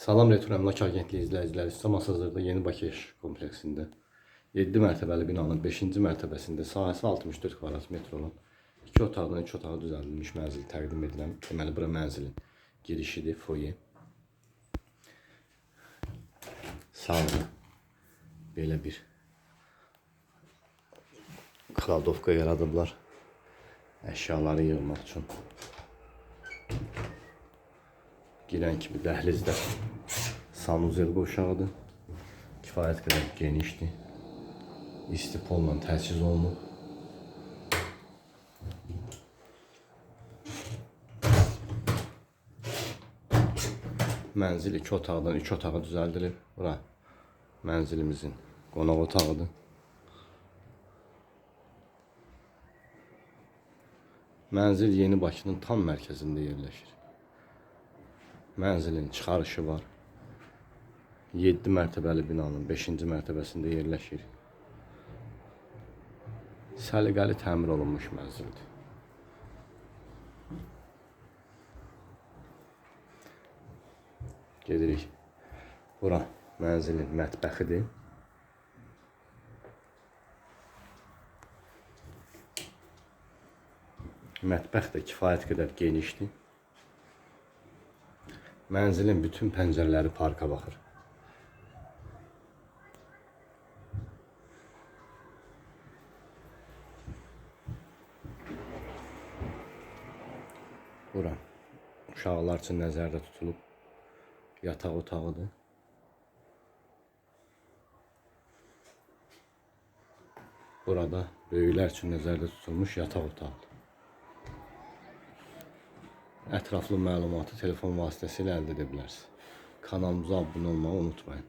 Salam Retro Emlak Agentliyi izləyiciləri Sistemas hazırda Yeni Bakı Yaşayış kompleksində 7 mərtəbəli binanın 5-ci mərtəbəsində sahəsi 64 kvadrat metr olan 2 otaqdan 3 otağa düzəldilmiş mənzil təqdim edilən deməli bura mənzilin girişidir, foye. Sağda belə bir kladovka yaradıblar əşyaları yığmaq üçün. Girən kimi dəhlizdə sanuzel qoşağıdır. Kifayət qədər genişdir. İstipolla təchiz olunub. Mənzil iki otaqdan üç otağa düzəldilib. Bura mənzilimizin qonaq otağıdır. Mənzil Yeni Bakının tam mərkəzində yerləşir. Mənzilin çıxarışı var. 7 mərtəbəli binanın 5-ci mərtəbəsində yerləşir. Səliqəli təmir olunmuş mənzildir. Gedirik. Bura mənzilin mətbəxidir. Mətbəx də kifayət qədər genişdir. Mənzilin bütün pəncərələri parka baxır. Bura uşaqlar üçün nəzərdə tutulub yataq otağıdır. Burada böyüklər üçün nəzərdə tutulmuş yataq otağıdır. Ətraflı məlumatı telefon vasitəsilə əldə edə bilərsiniz. Kanalımıza abunə olmağı unutmayın.